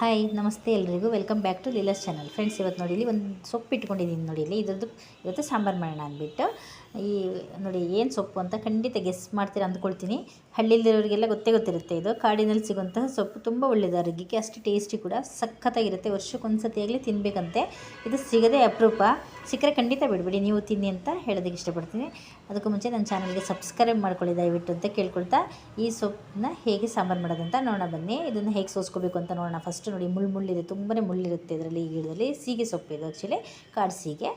Hi ನಮಸ್ತೆ ಎಲ್ರಿಗೂ. Welcome back to Leela's channel friends ಇವತ್ತು ನೋಡಿ ಇಲ್ಲಿ ಒಂದು ಸೊಪ್ಪು ಇಟ್ಕೊಂಡಿದ್ದೀನಿ ನೋಡಿ ಇಲ್ಲಿ. ಇದ್ರದ್ದು ಇವತ್ತು ಸಾಂಬಾರು ಮಾಡೋಣ ಅಂದ್ಬಿಟ್ಟು. ಈ ನೋಡಿ ಏನು ಸೊಪ್ಪು ಅಂತ ಖಂಡಿತ ಗೆಸ್ ಮಾಡ್ತೀರ ಅಂದ್ಕೊಳ್ತೀನಿ. ಹಳ್ಳಿಲಿರೋರಿಗೆಲ್ಲ ಗೊತ್ತೇ ಗೊತ್ತಿರುತ್ತೆ ಇದು. ಕಾಡಿನಲ್ಲಿ ಸಿಗುವಂತಹ ಸೊಪ್ಪು ತುಂಬ ಒಳ್ಳೆಯದು ಆರೋಗ್ಯಕ್ಕೆ ಅಷ್ಟು ಟೇಸ್ಟಿ ಕೂಡ. ಸಖತ್ತಾಗಿರುತ್ತೆ. ವರ್ಷಕ್ಕೊಂದ್ಸತಿಯಾಗಲಿ ತಿನ್ನಬೇಕಂತೆ ಇದು ಸಿಗದೆ ಅಪರೂಪ. ಸಿಕ್ಕರೆ ಖಂಡಿತ ಬಿಡಬೇಡಿ. ನೀವು ತಿನ್ನಿ ಅಂತ ಹೇಳೋದಕ್ಕೆ ಇಷ್ಟಪಡ್ತೀನಿ. ಅದಕ್ಕೂ ಮುಂಚೆ ನನ್ನ ಚಾನಲ್ಗೆ ಸಬ್ಸ್ಕ್ರೈಬ್ ಮಾಡ್ಕೊಳ್ಳಿ. ದಯವಿಟ್ಟು ಅಂತ ಕೇಳ್ಕೊಳ್ತಾ ಈ ಸೊಪ್ಪನ್ನ ಹೇಗೆ ಸಾಂಬಾರು ಮಾಡೋದಂತ ನೋಡೋಣ ಬನ್ನಿ. ಇದನ್ನು ಹೇಗೆ ಸೋಸ್ಕೋಬೇಕು ಅಂತ ನೋಡೋಣ. ಫಸ್ಟ್ ನೋಡಿ ಮುಳ್ಳು ಮುಳ್ಳಿದೆ. ತುಂಬನೇ ಮುಳ್ಳಿರುತ್ತೆ ಇದರಲ್ಲಿ ಈ ಗಿಡದಲ್ಲಿ. ಸೀಗೆ ಸೊಪ್ಪು ಇದು ಆ್ಯಕ್ಚುಲಿ ಕಾಡು ಸೀಗೆ.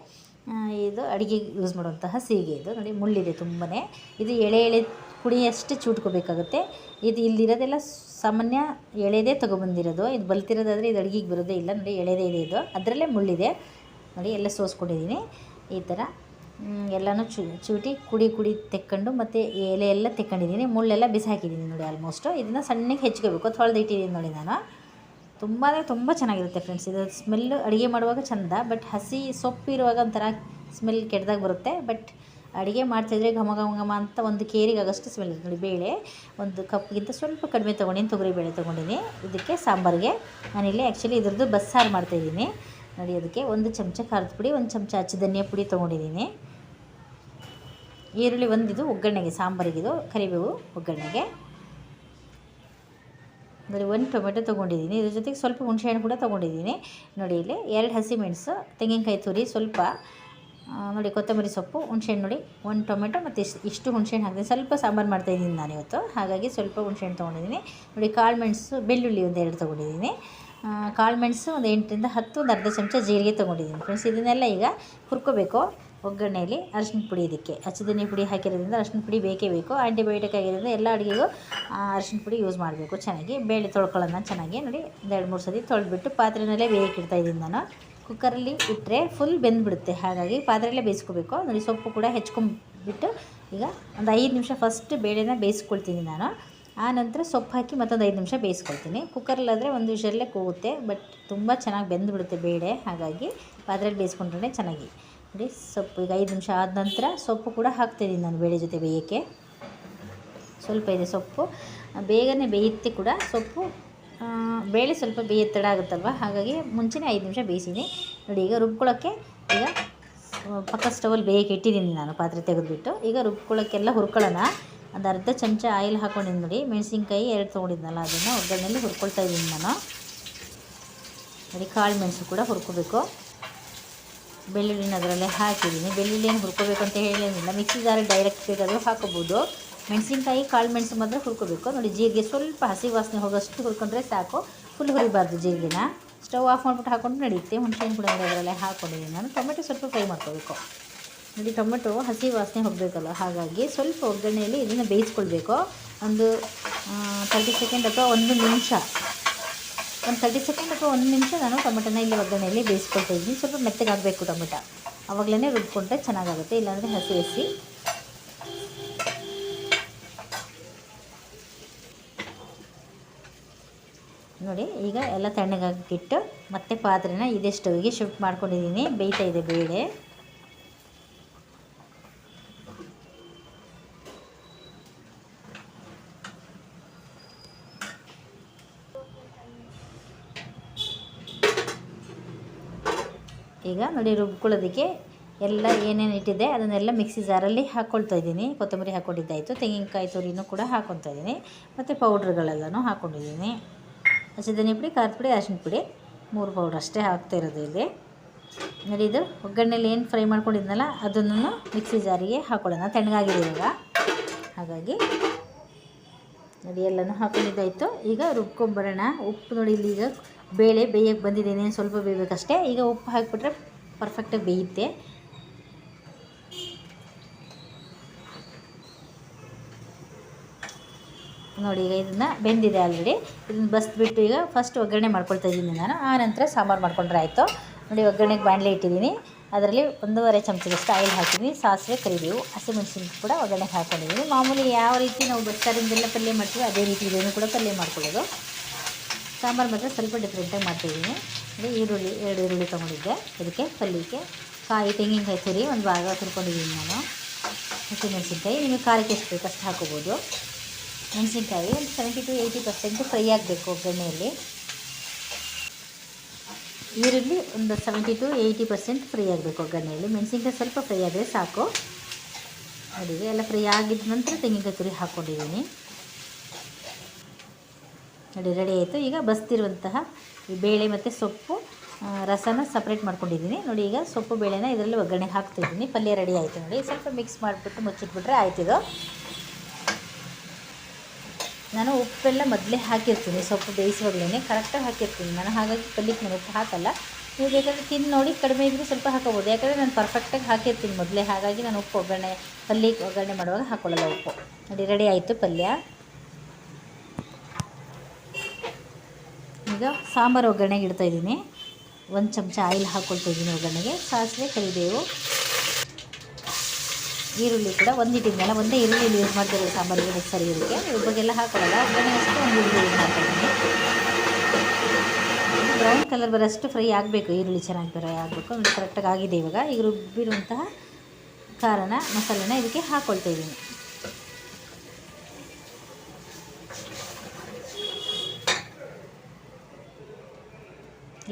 ಇದು ಅಡುಗೆಗೆ ಯೂಸ್ ಮಾಡುವಂತಹ ಸೀಗೆ ಇದು. ನೋಡಿ, ಮುಳ್ಳಿದೆ ತುಂಬಾ ಇದು ಎಳೆ ಎಳೆ ಕುಡಿಯಷ್ಟು ಚೂಟ್ಕೋಬೇಕಾಗುತ್ತೆ. ಇದು ಇಲ್ಲಿರೋದೆಲ್ಲ ಸಾಮಾನ್ಯ ಎಳೆದೇ ತೊಗೊಬಂದಿರೋದು. ಇದು ಬಲ್ತಿರೋದಾದರೆ ಇದು ಅಡುಗೆಗೆ ಬರೋದೇ ಇಲ್ಲ. ನೋಡಿ, ಎಳೆದೇ ಇದೆ ಇದು. ಅದರಲ್ಲೇ ಮುಳ್ಳಿದೆ. ನೋಡಿ, ಎಲ್ಲ ಸೋಸ್ಕೊಂಡಿದ್ದೀನಿ. ಈ ಥರ ಎಲ್ಲನೂ ಚು, ಚೂಟಿ ಕುಡಿ ಕುಡಿ ತೆಕ್ಕೊಂಡು ಮತ್ತು ಎಲೆ ಎಲ್ಲ ತೆಕ್ಕೊಂಡಿದ್ದೀನಿ. ಮುಳ್ಳೆಲ್ಲ ಬಿಸಾಕಿದ್ದೀನಿ ನೋಡಿ ಆಲ್ಮೋಸ್ಟು ಇದನ್ನು ಸಣ್ಣಗೆ ಹೆಚ್ಕೋಬೇಕು. ತೊಳೆದಿಟ್ಟಿದ್ದೀನಿ ನೋಡಿ ನಾನು. ತುಂಬ ತುಂಬ ಚೆನ್ನಾಗಿರುತ್ತೆ ಫ್ರೆಂಡ್ಸ್ ಇದು ಸ್ಮೆಲ್ ಅಡುಗೆ ಮಾಡುವಾಗ ಚೆಂದ ಬಟ್ ಹಸಿ ಸೊಪ್ಪು ಇರುವಾಗ ಒಂಥರ ಸ್ಮೆಲ್ ಕೆಟ್ಟದಾಗ ಬರುತ್ತೆ. ಬಟ್ ಅಡುಗೆ ಮಾಡ್ತಿದ್ರೆ ಘಮ ಘಮ ಘಮ ಅಂತ ಒಂದು ಕೇರಿಗೆ ಆಗೋಷ್ಟು ಸ್ಮೆಲ್ ನೋಡಿ ಬೇಳೆ ಒಂದು ಕಪ್ಗಿಂತ ಸ್ವಲ್ಪ ಕಡಿಮೆ ತೊಗೊಂಡಿನಿ ತೊಗರಿ ಬೇಳೆ ತೊಗೊಂಡಿನಿ. ಇದಕ್ಕೆ ಸಾಂಬಾರಿಗೆ. ನಾನಿಲ್ಲಿ ಆ್ಯಕ್ಚುಲಿ ಇದ್ರದ್ದು ಬಸ್ಸಾರು ಮಾಡ್ತಾಯಿದ್ದೀನಿ ನೋಡಿ, ಅದಕ್ಕೆ ಒಂದು ಚಮಚ ಖಾರದ ಪುಡಿ, ಒಂದು ಚಮಚ ಅಚ್ಚ ಧನಿಯಾ ಪುಡಿ ತೊಗೊಂಡಿದ್ದೀನಿ. ಈರುಳ್ಳಿ ಒಂದಿದು ಒಗ್ಗರಣೆಗೆ, ಸಾಂಬಾರಿಗಿದು ಕರಿಬೇವು ಒಗ್ಗರಣೆಗೆ. ಅಂದರೆ ಒಂದು ಟೊಮೆಟೊ ತೊಗೊಂಡಿದ್ದೀನಿ. ಇದ್ರ ಜೊತೆಗೆ ಸ್ವಲ್ಪ ಹುಣಸೆಹಣ್ಣು ಕೂಡ ತೊಗೊಂಡಿದ್ದೀನಿ. ನೋಡಿ ಇಲ್ಲಿ ಎರಡು ಹಸಿಮೆಣಸು ತೆಂಗಿನಕಾಯಿ ತುರಿ, ಸ್ವಲ್ಪ ನೋಡಿ ಕೊತ್ತಂಬರಿ ಸೊಪ್ಪು, ಹುಣಸೆಹಣ್ಣು ನೋಡಿ. ಒಂದು ಟೊಮೆಟೊ ಮತ್ತು ಇಷ್ಟು ಇಷ್ಟು ಹುಣಸೆಹಣ್ಣು ಹಾಕಿದೆ, ಸ್ವಲ್ಪ ಸಾಂಬಾರು ಮಾಡ್ತಾಯಿದ್ದೀನಿ ನಾನು ಇವತ್ತು ಹಾಗಾಗಿ ಸ್ವಲ್ಪ ಹುಣಸೆಹಣ್ಣು ತೊಗೊಂಡಿದ್ದೀನಿ. ನೋಡಿ ಕಾಳು ಮೆಣಸು, ಬೆಳ್ಳುಳ್ಳಿ ಒಂದು ಎರಡು ತೊಗೊಂಡಿದ್ದೀನಿ. ಕಾಳು ಮೆಣಸು ಒಂದು ಎಂಟರಿಂದ ಹತ್ತು, ಒಂದು ಅರ್ಧ ಚಮಚ ಜೀರಿಗೆ ತೊಗೊಂಡಿದ್ದೀನಿ. ಫ್ರೆಂಡ್ಸ್, ಇದನ್ನೆಲ್ಲ ಈಗ ಹುರ್ಕೋಬೇಕು ಒಗ್ಗರಣೆಯಲ್ಲಿ ಅರಶಿನ ಪುಡಿ ಇದಕ್ಕೆ. ಹಚ್ಚಿದನಿ ಪುಡಿ ಹಾಕಿರೋದ್ರಿಂದ ಅರಶಿನ ಪುಡಿ ಬೇಕೇ ಬೇಕು. ಆ್ಯಂಟಿಬಯೋಟಿಕ್ ಆಗಿರೋದ್ರಿಂದ ಎಲ್ಲ ಅಡುಗೆಗೂ ಅರಶಿನ ಪುಡಿ ಯೂಸ್ ಮಾಡಬೇಕು ಚೆನ್ನಾಗಿ. ಬೇಳೆ ತೊಳ್ಕೊಳ್ಳೋಣ ಚೆನ್ನಾಗಿ ನೋಡಿ ಒಂದು ಎರಡು ಮೂರು ಸತಿ ತೊಳೆದ್ಬಿಟ್ಟು ಪಾತ್ರೆನಲ್ಲೇ ಬೇಯಕ್ಕೆ ಇಡ್ತಾ ಇದ್ದೀನಿ ನಾನು. ಕುಕ್ಕರಲ್ಲಿ ಇಟ್ಟರೆ ಫುಲ್ ಬೆಂದ್ಬಿಡುತ್ತೆ. ಹಾಗಾಗಿ ಪಾತ್ರೆಯಲ್ಲೇ ಬೇಯಿಸ್ಕೋಬೇಕು. ನೋಡಿ ಸೊಪ್ಪು ಕೂಡ ಹೆಚ್ಕೊಂಡ್ಬಿಟ್ಟು ಈಗ ಒಂದು ಐದು ನಿಮಿಷ ಫಸ್ಟ್ ಬೇಳೆನ ಬೇಯಿಸ್ಕೊಳ್ತೀನಿ ನಾನು. ಆ ನಂತರ ಸೊಪ್ಪು ಹಾಕಿ ಮತ್ತೊಂದು ಐದು ನಿಮಿಷ ಬೇಯಿಸ್ಕೊಳ್ತೀನಿ. ಕುಕ್ಕರಲ್ಲಾದರೆ ಒಂದು ವಿಷಯಲ್ಲೇ ಕೂಗುತ್ತೆ, ಬಟ್ ತುಂಬ ಚೆನ್ನಾಗಿ ಬೆಂದುಬಿಡುತ್ತೆ ಬೇಳೆ. ಹಾಗಾಗಿ ಪಾತ್ರೆಯಲ್ಲಿ ಬೇಯಿಸ್ಕೊಂಡ್ರೆ ಚೆನ್ನಾಗಿ. ನೋಡಿ, ಸೊಪ್ಪು ಈಗ ಐದು ನಿಮಿಷ ಆದ ನಂತರ ಸೊಪ್ಪು ಕೂಡ ಹಾಕ್ತಾಯಿದ್ದೀನಿ ನಾನು ಬೇಳೆ ಜೊತೆ ಬೇಯೋಕ್ಕೆ. ಸ್ವಲ್ಪ ಇದೆ ಸೊಪ್ಪು. ಬೇಗನೆ ಬೇಯುತ್ತೆ ಕೂಡ ಸೊಪ್ಪು. ಬೇಳೆ ಸ್ವಲ್ಪ ಬೇಯ ತಡ ಆಗುತ್ತಲ್ವ? ಹಾಗಾಗಿ ಮುಂಚೆನೇ ಐದು ನಿಮಿಷ ಬೇಯಿಸಿದ್ದೀನಿ. ನೋಡಿ, ಈಗ ರುಬ್ಕೊಳ್ಳೋಕ್ಕೆ ಈಗ ಪಕ್ಕ ಸ್ಟವಲ್ಲಿ ಬೇಯಕ್ಕೆ ಇಟ್ಟಿದ್ದೀನಿ ನಾನು ಪಾತ್ರೆ ತೆಗೆದುಬಿಟ್ಟು. ಈಗ ರುಬ್ಕೊಳ್ಳೋಕ್ಕೆಲ್ಲ ಹುರ್ಕೊಳ್ಳೋಣ. ಒಂದು ಅರ್ಧ ಚಮಚ ಆಯಿಲ್ ಹಾಕೊಂಡಿದ್ದು ನೋಡಿ, ಮೆಣಸಿನ್ಕಾಯಿ ಎರಡು ತೊಗೊಂಡಿದ್ನಲ್ಲ, ಅದನ್ನು ಒಗ್ಗರಣೆಯಲ್ಲಿ ಹುರ್ಕೊಳ್ತಾ ಇದ್ದೀನಿ ನಾನು. ನೋಡಿ, ಕಾಳು ಮೆಣಸು ಕೂಡ ಹುರ್ಕೋಬೇಕು. ಬೆಳ್ಳುಳ್ಳಿನ ಅದರಲ್ಲೇ ಹಾಕಿದ್ದೀನಿ. ಏನು ಹುರ್ಕೋಬೇಕು ಅಂತ ಹೇಳಿಲ್ಲ ಮಿಕ್ಸಿ ಜಾರಿಗೆ ಡೈರೆಕ್ಟ್ ಬೇಕಾದರೂ ಹಾಕೋಬೋದು. ಮೆಣಸಿನ್ಕಾಯಿ, ಕಾಳು ಮೆಣಸು ಮಾತ್ರ ಹುರ್ಕೋಬೇಕು. ನೋಡಿ, ಜೀರಿಗೆ ಸ್ವಲ್ಪ ಹಸಿ ವಾಸನೆ ಹೋಗೋಷ್ಟು ಹುರ್ಕೊಂಡ್ರೆ ಸಾಕು. ಫುಲ್ ಹುರಿಬಾರ್ದು ಜೀರಿಗೆನ. ಸ್ಟವ್ ಆಫ್ ಮಾಡಿಬಿಟ್ಟು ಹಾಕೊಂಡು ನಡೆಯುತ್ತೆ. ಹುಣಸೆಹಣ್ಣು ಕೂಡ ಅದರಲ್ಲೇ ಹಾಕೊಂಡಿದ್ದೀನಿ ನಾನು. ಟೊಮೆಟೊ ಸ್ವಲ್ಪ ಫ್ರೈ ಮಾಡ್ಕೋಬೇಕು. ನೋಡಿ, ಟೊಮೆಟೊ ಹಸಿ ವಾಸನೆ ಹೋಗಬೇಕಲ್ಲ, ಹಾಗಾಗಿ ಸ್ವಲ್ಪ ಒಗ್ಗರಣೆಯಲ್ಲಿ ಇದನ್ನು ಬೇಯಿಸ್ಕೊಳ್ಬೇಕು. ಒಂದು ತರ್ಟಿ ಸೆಕೆಂಡ್ ಅಥವಾ ಒಂದು ನಿಮಿಷ. ಒಂದು ತರ್ಟಿ ಸೆಕೆಂಡ್ ಅಥವಾ ಒಂದು ನಿಮಿಷ ನಾನು ಟೊಮೆಟೊನ ಇಲ್ಲಿ ಒಗ್ಗರಣೆಯಲ್ಲಿ ಬೇಯಿಸ್ಕೊಳ್ತಾ ಇದ್ದೀನಿ. ಸ್ವಲ್ಪ ಮೆತ್ತಗಾಗಬೇಕು ಟೊಮೆಟೊ. ಆವಾಗಲೇ ರುಬ್ಕೊಂಡ್ರೆ ಚೆನ್ನಾಗಾಗುತ್ತೆ, ಇಲ್ಲಾಂದರೆ ಹಸಿ ಹಸಿ. ನೋಡಿ, ಈಗ ಎಲ್ಲ ತಣ್ಣಗಾಕಿಟ್ಟು ಮತ್ತೆ ಪಾತ್ರೆನ ಇದೇ ಸ್ಟವ್ಗೆ ಶಿಫ್ಟ್ ಮಾಡ್ಕೊಂಡಿದ್ದೀನಿ. ಬೇಯ್ತಾ ಇದೆ ಬೇಳೆ. ಈಗ ನೋಡಿ ರುಬ್ಕೊಳ್ಳೋದಕ್ಕೆ ಎಲ್ಲ ಏನೇನು ಇಟ್ಟಿದೆ ಅದನ್ನೆಲ್ಲ ಮಿಕ್ಸಿ ಜಾರಲ್ಲಿ ಹಾಕ್ಕೊಳ್ತಾ ಇದ್ದೀನಿ. ಕೊತ್ತಂಬರಿ ಹಾಕ್ಕೊಂಡಿದ್ದಾಯಿತು ತೆಂಗಿನಕಾಯಿ ತುರಿನೂ ಕೂಡ ಹಾಕ್ಕೊತಾ ಇದ್ದೀನಿ, ಮತ್ತು ಪೌಡ್ರ್ಗಳೆಲ್ಲನೂ ಹಾಕ್ಕೊಂಡಿದ್ದೀನಿ ಹಸಿದನಿ ಪುಡಿ, ಖಾರದ ಪುಡಿ, ಅರಿಶಿನ ಪುಡಿ, ಮೂರು ಪೌಡ್ರ್ ಅಷ್ಟೇ ಹಾಕ್ತಾ ಇರೋದು ಇಲ್ಲಿ. ನೋಡಿ ಇದು ಒಗ್ಗರಣೆಲಿ ಏನು ಫ್ರೈ ಮಾಡ್ಕೊಂಡಿದ್ನಲ್ಲ, ಅದನ್ನು ಮಿಕ್ಸಿ ಜಾರಿಗೆ ಹಾಕೊಳ್ಳೋಣ. ತಣ್ಣಗಾಗಿದೆ ಇವಾಗ. ಹಾಗಾಗಿ ನೋಡಿ ಎಲ್ಲನೂ ಹಾಕೊಂಡಿದ್ದಾಯಿತು. ಈಗ ರುಬ್ಕೊಂಬರೋಣ. ಉಪ್ಪು ನೋಡಿ ಇಲ್ಲಿ ಈಗ ಬೇಳೆ ಬೇಯಕ್ಕೆ ಇನ್ನೇನು ಸ್ವಲ್ಪ ಬೇಯಬೇಕಷ್ಟೇ. ಈಗ ಉಪ್ಪು ಹಾಕಿಬಿಟ್ರೆ ಪರ್ಫೆಕ್ಟಾಗಿ ಬೇಯುತ್ತೆ. ನೋಡಿ, ಈಗ ಇದನ್ನು ಬೆಂದಿದೆ ಆಲ್ರೆಡಿ ಇದನ್ನು ಬಸ್ಬಿಟ್ಟು ಈಗ ಫಸ್ಟ್ ಒಗ್ಗರಣೆ ಮಾಡ್ಕೊಳ್ತಾ ಇದ್ದೀನಿ ನಾನು. ಆ ನಂತರ ಸಾಂಬಾರು ಮಾಡ್ಕೊಂಡ್ರೆ ಆಯಿತು. ನೋಡಿ, ಒಗ್ಗರಣೆಗೆ ಬಾಣಲೆ ಇಟ್ಟಿದ್ದೀನಿ. ಅದರಲ್ಲಿ ಒಂದೂವರೆ ಚಮಚದಷ್ಟು ಆಯಿಲ್ ಹಾಕಿದ್ದೀನಿ. ಸಾಸಿವೆ ಕರಿಬೇವು ಹಸಿಮೆಣಸಿನ ಕೂಡ ಒಗ್ಗರಣೆಗೆ ಹಾಕ್ಕೊಂಡಿದ್ದೀನಿ ಮಾಮೂಲಿ ಯಾವ ರೀತಿ ನಾವು ಬಸ್ಸಾರಿಂದೆಲ್ಲ ಪಲ್ಯ ಮಾಡ್ತೀವಿ ಅದೇ ರೀತಿ ಇದನ್ನು ಕೂಡ ಪಲ್ಯ ಮಾಡ್ಕೊಳ್ಳೋದು. ಸಾಂಬಾರು ಮಾತ್ರ ಸ್ವಲ್ಪ ಡಿಫ್ರೆಂಟಾಗಿ ಮಾಡ್ತಾಯಿದ್ದೀನಿ ಅಂದರೆ ಈರುಳ್ಳಿ, ಎರಡು ಈರುಳ್ಳಿ ತೊಗೊಂಡಿದ್ದೆ. ಅದಕ್ಕೆ ಪಲ್ಯಕ್ಕೆ ಕಾಯಿ, ತೆಂಗಿನಕಾಯಿ ತುರಿ ಒಂದು ಭಾಗ ತುರ್ಕೊಂಡಿದ್ದೀನಿ ನಾನು. ಹಸಿಮೆಣಸಿನ್ಕಾಯಿ ನಿಮಗೆ ಖಾರಕ್ಕೆ ಎಷ್ಟು ಬೇಕು ಅಷ್ಟು ಹಾಕೋಬೋದು. ಮೆಣಸಿನ್ಕಾಯಿ ಒಂದು seventy to eighty percent fry ಆಗಬೇಕು ಒಗ್ಗರಣೆಯಲ್ಲಿ ಈರುಳ್ಳಿ ಒಂದು seventy to eighty percent fry ಆಗಬೇಕು ಒಗ್ಗರಣೆಯಲ್ಲಿ ಮೆಣಸಿನ್ಕಾಯಿ ಸ್ವಲ್ಪ ಫ್ರೈ ಆದರೆ ಸಾಕು. ನೋಡಿ ಎಲ್ಲ ಫ್ರೈ ಆಗಿದ ನಂತರ ತೆಂಗಿನಕಾಯಿ ತುರಿ ಹಾಕ್ಕೊಂಡಿದ್ದೀನಿ ನೋಡಿ ರೆಡಿ ಆಯಿತು. ಈಗ ಬಸ್ತಿರುವಂತಹ ಈ ಬೇಳೆ ಮತ್ತು ಸೊಪ್ಪು ರಸನ ಸಪ್ರೇಟ್ ಮಾಡ್ಕೊಂಡಿದ್ದೀನಿ. ನೋಡಿ, ಈಗ ಸೊಪ್ಪು ಬೇಳೆನ ಇದರಲ್ಲಿ ಒಗ್ಗರಣೆ ಹಾಕ್ತಿದ್ದೀನಿ. ಪಲ್ಯ ರೆಡಿ ಆಯಿತು ನೋಡಿ. ಸ್ವಲ್ಪ ಮಿಕ್ಸ್ ಮಾಡಿಬಿಟ್ಟು ಮುಚ್ಚಿಟ್ಬಿಟ್ರೆ ಆಯ್ತಿದು ನಾನು ಉಪ್ಪೆಲ್ಲ ಮೊದಲೇ ಹಾಕಿರ್ತೀನಿ, ಸೊಪ್ಪು ಬೇಯಿಸುವಾಗಲೇ ಕರೆಕ್ಟಾಗಿ ಹಾಕಿರ್ತೀನಿ ನಾನು. ಹಾಗಾಗಿ ಪಲ್ಯಕ್ಕೆ ನಾನು ಉಪ್ಪು ಹಾಕಲ್ಲ. ನೀವು ಬೇಕಾದರೆ ತಿಂದು ನೋಡಿ, ಕಡಿಮೆ ಇದ್ದರೂ ಸ್ವಲ್ಪ ಹಾಕೋಬೋದು. ಯಾಕಂದರೆ ನಾನು ಪರ್ಫೆಕ್ಟಾಗಿ ಹಾಕಿರ್ತೀನಿ ಮೊದಲೇ. ಹಾಗಾಗಿ ನಾನು ಉಪ್ಪು ಒಗ್ಗರಣೆ ಪಲ್ಯಕ್ಕೆ ಒಗ್ಗರಣೆ ಮಾಡುವಾಗ ಹಾಕೊಳ್ಳಲ್ಲ ಉಪ್ಪು. ನೋಡಿ ರೆಡಿ ಆಯಿತು ಪಲ್ಯ. ಈಗ ಸಾಂಬಾರು ಒಗ್ಗರಣೆಗೆ ಇಡ್ತಾ ಇದ್ದೀನಿ. ಒಂದು ಚಮಚ ಆಯಿಲ್ ಹಾಕ್ಕೊಳ್ತಾ ಇದ್ದೀನಿ ಒಗ್ಗರಣೆಗೆ. ಸಾಸಿವೆ, ಕರಿಬೇವು, ಈರುಳ್ಳಿ ಕೂಡ ಒಂದು ಇಟ್ಟಿದ್ನಲ್ಲ ಒಂದೇ ಈರುಳ್ಳಿ ಯೂಸ್ ಮಾಡ್ತಾರೆ ಸಾಂಬಾರಿಗೆ ಸರಿ ಇರುತ್ತೆ ಒಬ್ಬಗೆಲ್ಲ ಹಾಕೊಳ್ಳಲ್ಲ ಒಗ್ಗರಣೆ ಅಷ್ಟು ಒಂದು ಈರುಳ್ಳಿ ಯೂಸ್ ಮಾಡ್ತಾಯಿದ್ದೀನಿ ಬ್ರೌನ್ ಕಲರ್ ಬರೋಷ್ಟು ಫ್ರೈ ಆಗಬೇಕು, ಈರುಳ್ಳಿ ಚೆನ್ನಾಗಿ ಫ್ರೈ ಆಗಬೇಕು. ಕರೆಕ್ಟಾಗಿ ಆಗಿದೆ ಇವಾಗ. ಈಗ ರುಬ್ಬಿರುವಂತಹ ಕಾರಣ ಮಸಾಲೆನ ಇದಕ್ಕೆ ಹಾಕ್ಕೊಳ್ತಾ ಇದ್ದೀನಿ.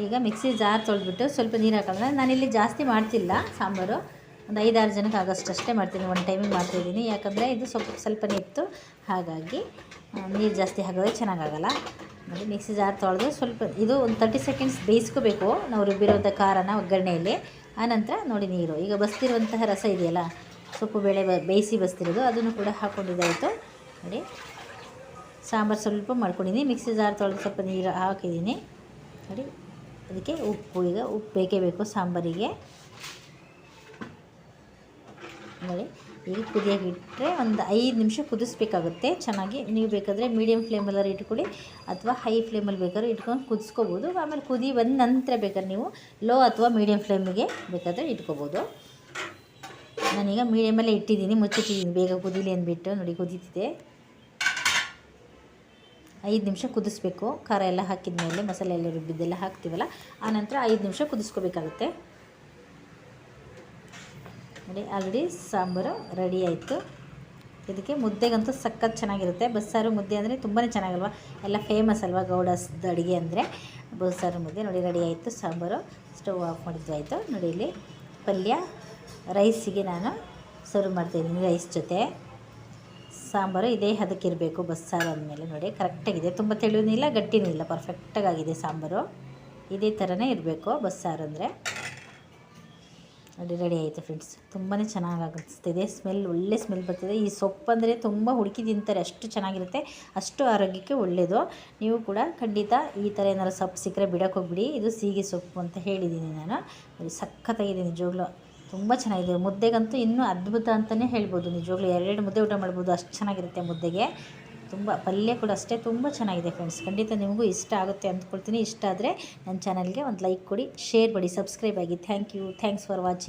ಈಗ ಮಿಕ್ಸಿ ಜಾರ್ ತೊಳೆದ್ಬಿಟ್ಟು ಸ್ವಲ್ಪ ನೀರು ಹಾಕೊಳ್ಳೋಣ ನಾನಿಲ್ಲಿ ಜಾಸ್ತಿ ಮಾಡ್ತಿಲ್ಲ ಸಾಂಬಾರು. ಒಂದು ಐದಾರು ಜನಕ್ಕೆ ಆಗೋಷ್ಟು ಅಷ್ಟೇ ಮಾಡ್ತೀನಿ. ಒಂದು ಟೈಮಿಗೆ ಮಾಡ್ತಾಯಿದ್ದೀನಿ ಯಾಕಂದರೆ ಇದು ಸ್ವಲ್ಪ ಸ್ವಲ್ಪನೇ ಇತ್ತು ಹಾಗಾಗಿ ನೀರು ಜಾಸ್ತಿ ಹಾಕಿದ್ರೆ ಚೆನ್ನಾಗಾಗಲ್ಲ. ನೋಡಿ, ಮಿಕ್ಸಿ ಜಾರ್ ತೊಳೆದು ಸ್ವಲ್ಪ, ಇದು ಒಂದು ತರ್ಟಿ ಸೆಕೆಂಡ್ಸ್ ಬೇಯಿಸ್ಕೋಬೇಕು. ನಾವು ರುಬ್ಬಿರೋಂಥ ಖಾರನ ಒಗ್ಗರಣೆಯಲ್ಲಿ. ಆನಂತರ ನೋಡಿ ನೀರು. ಈಗ ಬಸ್ತಿರುವಂತಹ ರಸ ಇದೆಯಲ್ಲ, ಸೊಪ್ಪು ಬೇಳೆ ಬೇಯಿಸಿ ಬಸ್ತಿರೋದು, ಅದನ್ನು ಕೂಡ ಹಾಕ್ಕೊಂಡಿದ್ದಾಯಿತು ನೋಡಿ, ಸಾಂಬಾರು ಸ್ವಲ್ಪ ಮಾಡ್ಕೊಂಡಿದ್ದೀನಿ. ಮಿಕ್ಸಿ ಜಾರ್ ತೊಳೆದು ಸ್ವಲ್ಪ ನೀರು ಹಾಕಿದ್ದೀನಿ. ನೋಡಿ. ಅದಕ್ಕೆ ಉಪ್ಪು, ಈಗ ಉಪ್ಪು ಬೇಕೇ ಬೇಕು ಸಾಂಬಾರಿಗೆ. ನೋಡಿ, ಈಗ ಕುದಿಯೋಕೆ ಇಟ್ಟರೆ ಒಂದು ಐದು ನಿಮಿಷ ಕುದಿಸ್ಬೇಕಾಗುತ್ತೆ. ಚೆನ್ನಾಗಿ ನೀವು ಬೇಕಾದರೆ ಮೀಡಿಯಮ್ ಫ್ಲೇಮಲ್ಲಾರು ಇಟ್ಕೊಳ್ಳಿ, ಅಥವಾ ಹೈ ಫ್ಲೇಮಲ್ಲಿ ಬೇಕಾದ್ರೂ ಇಟ್ಕೊಂಡು ಕುದಿಸ್ಕೋಬೋದು. ಆಮೇಲೆ ಕುದಿ ಬಂದ ನಂತರ ಬೇಕಾದ್ರೆ ನೀವು ಲೋ ಅಥವಾ ಮೀಡಿಯಮ್ ಫ್ಲೇಮಿಗೆ ಬೇಕಾದರೆ ಇಟ್ಕೋಬೋದು. ನಾನೀಗ ಮೀಡಿಯಮಲ್ಲೇ ಇಟ್ಟಿದ್ದೀನಿ, ಮುಚ್ಚಿಟ್ಟಿದ್ದೀನಿ. ಬೇಗ ಕುದೀಲಿ ಅಂದ್ಬಿಟ್ಟು ನೋಡಿ, ಕುದೀತಿದೆ. ಐದು ನಿಮಿಷ ಕುದಿಸ್ಬೇಕು. ಖಾರ ಎಲ್ಲ ಹಾಕಿದ ಮೇಲೆ ಮಸಾಲೆ ಎಲ್ಲ ರುಬ್ಬಿದ್ದೆಲ್ಲ ಹಾಕ್ತೀವಲ್ಲ ಆನಂತರ ಐದು ನಿಮಿಷ ಕುದಿಸ್ಕೋಬೇಕಾಗುತ್ತೆ. ನೋಡಿ, ಆಲ್ರೆಡಿ ಸಾಂಬಾರು ರೆಡಿ ಆಯಿತು. ಇದಕ್ಕೆ ಮುದ್ದೆಗಂತೂ ಸಖತ್ ಚೆನ್ನಾಗಿರುತ್ತೆ. ಬಸ್ಸಾರು ಮುದ್ದೆ ಅಂದರೆ ತುಂಬಾ ಚೆನ್ನಾಗಲ್ವ? ಎಲ್ಲ ಫೇಮಸ್ ಅಲ್ವಾ ಗೌಡಸ್ದು ಅಡುಗೆ ಅಂದರೆ? ಬಸ್ಸಾರು ಮುದ್ದೆ ನೋಡಿ, ರೆಡಿ ಆಯಿತು. ಸಾಂಬಾರು ಸ್ಟವ್ ಆಫ್ ಮಾಡಿದ್ದು ಆಯಿತು. ನೋಡಿ, ಇಲ್ಲಿ ಪಲ್ಯ, ರೈಸಿಗೆ ನಾನು ಸರ್ವ್ ಮಾಡ್ತಾಯಿದ್ದೀನಿ ರೈಸ್ ಜೊತೆ. ಸಾಂಬಾರು ಇದೇ ಹದಕ್ಕಿರಬೇಕು ಬಸ್ಸಾರು ಅಂದಮೇಲೆ ನೋಡಿ ಕರೆಕ್ಟಾಗಿದೆ ತುಂಬ ತೆಳುವೂ ಇಲ್ಲ ಗಟ್ಟಿನೂ ಇಲ್ಲ ಪರ್ಫೆಕ್ಟಾಗಿದೆ ಸಾಂಬಾರು. ಇದೇ ಥರನೇ ಇರಬೇಕು ಬಸ್ಸಾರು ಅಂದರೆ. ನೋಡಿ ರೆಡಿ ಆಯಿತು ಫ್ರೆಂಡ್ಸ್ ತುಂಬಾ ಚೆನ್ನಾಗಿ ಅನಿಸ್ತಿದೆ. ಸ್ಮೆಲ್ ಒಳ್ಳೆ ಸ್ಮೆಲ್ ಬರ್ತಿದೆ. ಈ ಸೊಪ್ಪು ಅಂದರೆ ತುಂಬ ಹುಡುಕಿ ತಿಂತಾರೆ. ಅಷ್ಟು ಚೆನ್ನಾಗಿರುತ್ತೆ. ಅಷ್ಟು ಆರೋಗ್ಯಕ್ಕೆ ಒಳ್ಳೆಯದು ನೀವು ಕೂಡ ಖಂಡಿತ ಈ ಥರ ಏನಾದ್ರು ಸೊಪ್ಪು ಸಿಕ್ಕರೆ ಬಿಡೋಕೆ ಹೋಗ್ಬಿಡಿ. ಇದು ಸೀಗೆ ಸೊಪ್ಪು ಅಂತ ಹೇಳಿದ್ದೀನಿ ನಾನು. ಸಖತ್ತಾಗಿದೆ ನಿಜವಾಗ್ಲೂ. ತುಂಬ ಚೆನ್ನಾಗಿದೆ. ಮುದ್ದೆಗಂತೂ ಇನ್ನೂ ಅದ್ಭುತ ಅಂತಲೇ ಹೇಳ್ಬೋದು. ನಿಜವಾಗ್ಲೂ ಎರಡೆರಡು ಮುದ್ದೆ ಊಟ ಮಾಡ್ಬೋದು, ಅಷ್ಟು ಚೆನ್ನಾಗಿರುತ್ತೆ ಮುದ್ದೆಗೆ. ತುಂಬ ಪಲ್ಯ ಕೂಡ ಅಷ್ಟೇ ತುಂಬ ಚೆನ್ನಾಗಿದೆ ಫ್ರೆಂಡ್ಸ್ ಖಂಡಿತ ನಿಮಗೂ ಇಷ್ಟ ಆಗುತ್ತೆ ಅಂದ್ಕೊಳ್ತೀನಿ. ಇಷ್ಟ ಆದರೆ ನನ್ನ ಚಾನಲ್ಗೆ ಒಂದು ಲೈಕ್ ಕೊಡಿ ಶೇರ್ ಮಾಡಿ ಸಬ್ಸ್ಕ್ರೈಬ್ ಆಗಿ. Thank you thanks for watching